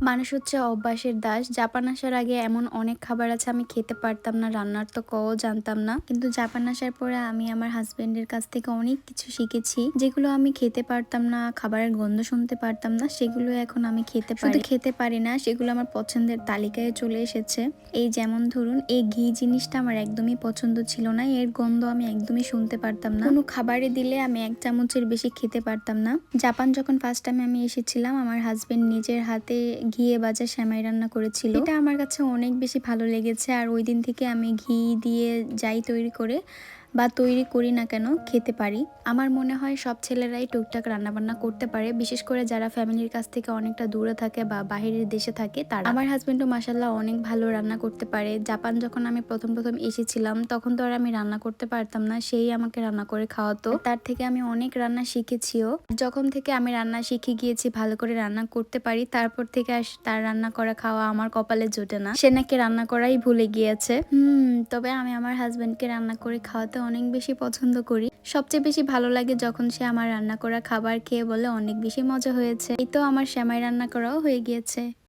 মানুষ হচ্ছে অভ্যাসের দাস। জাপান আসার আগে এমন অনেক খাবার আছে, আমি খেতে পারতাম না, রান্নার তো কও জানতাম না। কিন্তু জাপান আসার পরে আমি আমার হাজবেন্ডের কাছ থেকে অনেক কিছু শিখেছি, যেগুলো আমি খেতে পারতাম না, খাবারের গন্ধ শুনতে পারতাম না, সেগুলো এখন আমি খেতে পারি। খেতে পারি না, সেগুলো আমার পছন্দের তালিকায় চলে এসেছে। এই যেমন ধরুন, এই ঘি জিনিসটা আমার একদমই পছন্দ ছিল না, এর গন্ধ আমি একদমই শুনতে পারতাম না। কোনো খাবারে দিলে আমি এক চামচের বেশি খেতে পারতাম না। জাপান যখন ফার্স্ট টাইম আমি এসেছিলাম, আমার হাজবেন্ড নিজের হাতে ঘিয়ে বাজার শ্যামাই রান্না করেছিল। এটা আমার কাছে অনেক বেশি ভালো লেগেছে। আর ওই দিন থেকে আমি ঘি দিয়ে যাই তৈরি করে বা তৈরি করি না কেন, খেতে পারি। আমার মনে হয় সব ছেলেরাই টুকটাক রান্নাবান্না করতে পারে, বিশেষ করে যারা ফ্যামিলির কাছ থেকে অনেকটা দূরে থাকে বা বাহিরের দেশে থাকে, তারা। আমার হাজবেন্ডও মাসাল্লাহ অনেক ভালো রান্না করতে পারে। জাপান যখন আমি প্রথম প্রথম এসেছিলাম, তখন তো আর আমি রান্না করতে পারতাম না, সেই আমাকে রান্না করে খাওয়াতো। তার থেকে আমি অনেক রান্না শিখেছিও। যখন থেকে আমি রান্না শিখে গিয়েছি, ভালো করে রান্না করতে পারি, তারপর থেকে আর তার রান্না করা খাওয়া আমার কপালে জোটে না। সে নাকি রান্না করাই ভুলে গিয়েছে। হুম, তবে আমি আমার হাজব্যান্ডকে রান্না করে খাওয়াতে অনেক বেশি পছন্দ করি। সবচেয়ে বেশি ভালো লাগে যখন সে আমার রান্না করা খাবার খেয়ে বলে অনেক বেশি মজা হয়েছে। এই তো আমার শ্যামাই রান্না করাও হয়ে গিয়েছে।